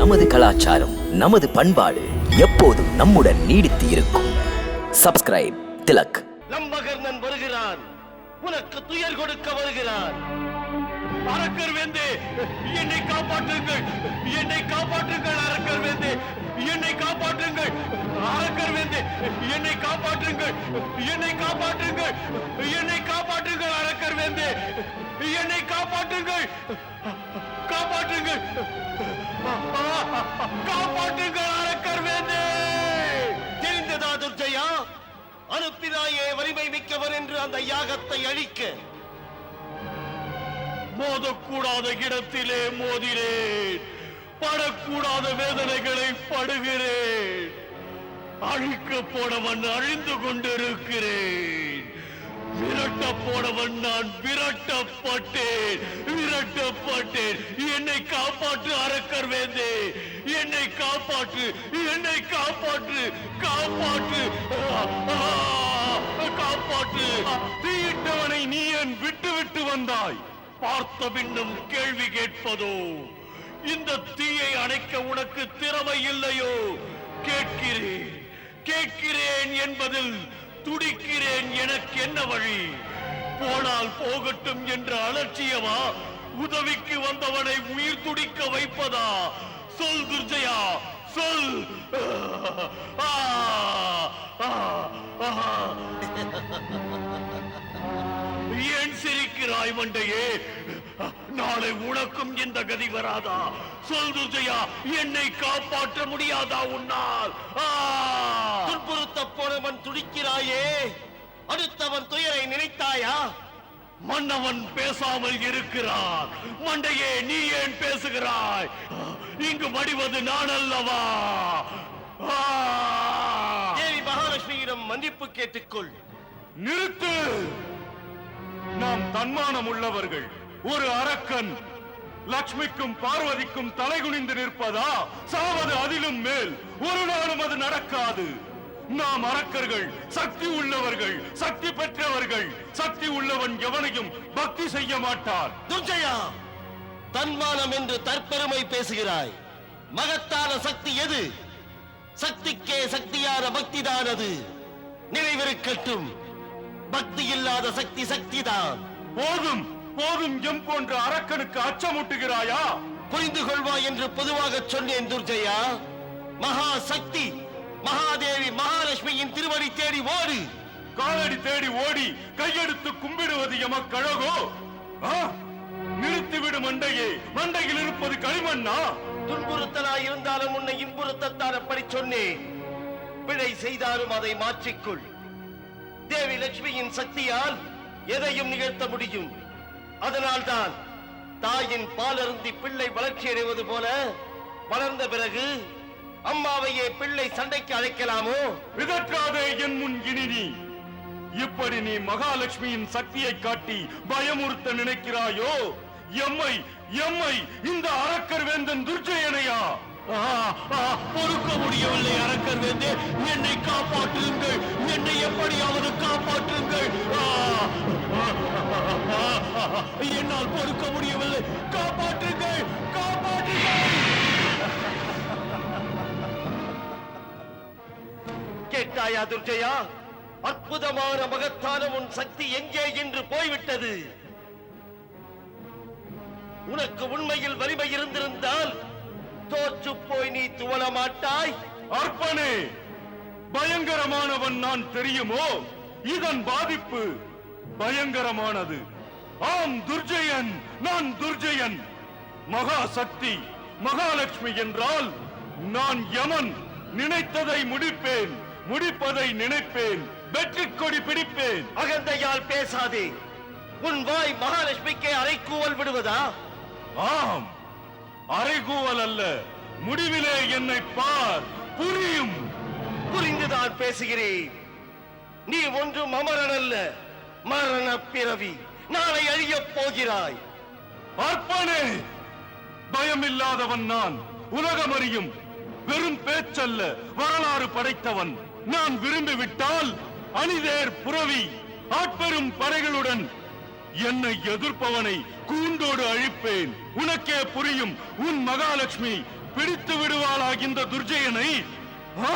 நமது கலாச்சாரம் நமது பண்பாடு எப்போதும் நம்முடன் நீடித்து இருக்கும். சப்ஸ்கிரைப் திலக். லம்பகர்ணன் வருகிறான். உனக்கு துயர் கொடுக்க வருகிறான். அரக்கர் வேந்தே என்னை காப்பாற்றுங்கள். என்னை காப்பாற்றுங்கள் அரக்கர் வேந்தே. என்னை காப்பாற்றுங்கள். அரக்கர் வேந்தே என்னை காப்பாற்றுங்கள். என்னை காப்பாற்றுங்கள். என்னை காப்பாற்றுங்கள் அரக்கர் வேந்தே. என்னை காப்பாற்றுங்கள். காப்பாற்றுங்கள். அழிக்க மோதக்கூடாத இடத்திலே மோதினேன். படக்கூடாத வேதனைகளை படுகிறேன். அழிக்க போனவன் அழிந்து கொண்டிருக்கிறேன். விரட்ட போனவன் நான் விரட்டப்பட்டேன். விரட்டப்பட்டேன். என்னை காப்பாற்று அரக்கர் வேந்தே. என்னை காப்பாற்று. என்னை காப்பாற்று. காப்பாற்று. காப்பாற்று. என்னை நீ ஏன் விட்டு விட்டு வந்தாய்? பார்த்த பின்னும் கேள்வி கேட்பதோ? இந்த தீயை அணைக்க உனக்கு திறமை இல்லையோ? கேட்கிறேன். கேட்கிறேன் என்பதில் துடிக்கிறேன் எனக்கு என்ன வழி? போனால் போகட்டும் என்ற அலட்சியமா? உதவிக்கு வந்தவனை உயிர் துடிக்க வைப்பதா? சொல் துர்ஜயா சொல். ஆ, ஆ, ஆ. சிரிக்கிறாய் மண்டையே. நாளை உனக்கும் இந்த கதி வராதா? சொல் துர்ஜயா என்னை காப்பாற்ற முடியாதா உன்னால்? துன்புறுத்த போனவன் துடிக்கிறாயே. அடுத்தவன் துயரை நினைத்தாயா? மன்னவன் பேசாமல் இருக்கிறான். மண்டையே நீ ஏன் பேசுகிறாய்? இங்கு மடிவது நான் அல்லவா? தேவி மகாலட்சுமியிடம் மன்னிப்பு கேட்டுக்கொள். நிறுத்து. நாம் தன்மானம் உள்ளவர்கள் ஒரு அரக்கன் லக்ஷ்மிக்கும் பார்வதிக்கும் தலைகுனிந்து நிற்பதா? சாவது அதிலும் மேல். ஒரு நாளும் அது நடக்காது. நாம் அரக்கர்கள் சக்தி உள்ளவர்கள் சக்தி பெற்றவர்கள். சக்தி உள்ளவன் எவனையும் பக்தி செய்ய மாட்டான். துர்ஜயா தன்மானம் என்று தற்பெருமை பேசுகிறாய். மகத்தான சக்தி எது? சக்திக்கே சக்தியான பக்திதான் அது நினைவிருக்கட்டும். பக்தி இல்லாத சக்தி சக்திதான். போதும் போதும் எம் போன்ற அரக்கனுக்கு அச்சமூட்டுகிறாயா? புரிந்து கொள்வாய் என்று பொதுவாக சொன்னேன் துர்ஜயா. மகா சக்தி மகாதேவி மகாலட்சுமியின் திருவடி தேடி ஓடு. காலடி தேடி ஓடி கையெடுத்து கும்பிடுவது எமக்கழகோ ஆ? நிறுத்திவிடு மண்டையே மண்டையில் இருப்பது களிமண்ணா? துன்புறுத்தலாய் இருந்தாலும் உன்னை இன்புறுத்தத்தான் அப்படி சொன்னேன். பிழை செய்தாலும் அதை மாற்றிக்கொள். தேவி லட்சுமியின் சக்தியால் எதையும் நிகழ்த்த முடியும். அதனால்தான் தாயின் பாலருந்தி பிள்ளை வளர்ச்சி அடைவது போல வளர்ந்த பிறகு அம்மாவையே பிள்ளை சண்டைக்கு அழைக்கலாமோ? விதற்காதே என் முன் இனி இப்படி நீ மகாலட்சுமியின் சக்தியை காட்டி பயமுறுத்த நினைக்கிறாயோ? எம்மை எம்மை இந்த அரக்கர் வேந்தன் துர்ஜயனையா? பொறுக்க முடியவில்லை அரக்கர் வேந்தே என்னை காப்பாற்றுங்கள் என்னை எப்படியாவது காப்பாற்றுங்கள். என்னால் பொறுக்க முடியவில்லை. காப்பாற்றுங்கள் காப்பாற்றுங்கள். கேட்டாயா துர்ஜயா? அற்புதமான மகத்தான உன் சக்தி எங்கே என்று போய்விட்டது? உனக்கு உண்மையில் வலிமை இருந்திருந்தால் தோற்று போய் நீ துவள மாட்டாய் அர்ப்பனே பயங்கரமானவன் நான் தெரியுமோ? இதன் பாதிப்பு பயங்கரமானது. ஆம் துர்ஜயன் நான் துர்ஜயன். மகா சக்தி மகாலட்சுமி என்றால் நான் யமன். நினைத்ததை முடிப்பேன் முடிப்பதை நினைப்பேன். வெற்றி கொடி பிடிப்பேன். அகந்தையால் பேசாதே. உன் வாய் மகாலட்சுமிக்கே அரைக்கூவல் விடுவதா? ஆம் அறைகூவல் அல்ல. முடிவிலே என்னை பார். புரியும். புரிந்துதான் பேசுகிறேன். நீ ஒன்றும் அமரன் அல்ல மரண பிறவி. நாளை அழியப் போகிறாய். ஆற்பனே பயம் இல்லாதவன் நான். உலகம் அறியும் வெறும் பேச்சல்ல வரலாறு படைத்தவன். நான் விரும்பிவிட்டால் அணிதேர் புறவி ஆட்பெரும் படைகளுடன் என்னை எதிர்ப்பவனை கூண்டோடு அழிப்பேன். உனக்கே புரியும் உன் மகாலட்சுமி பிடித்து விடுவாளா இந்த துர்ஜயனை ஆ?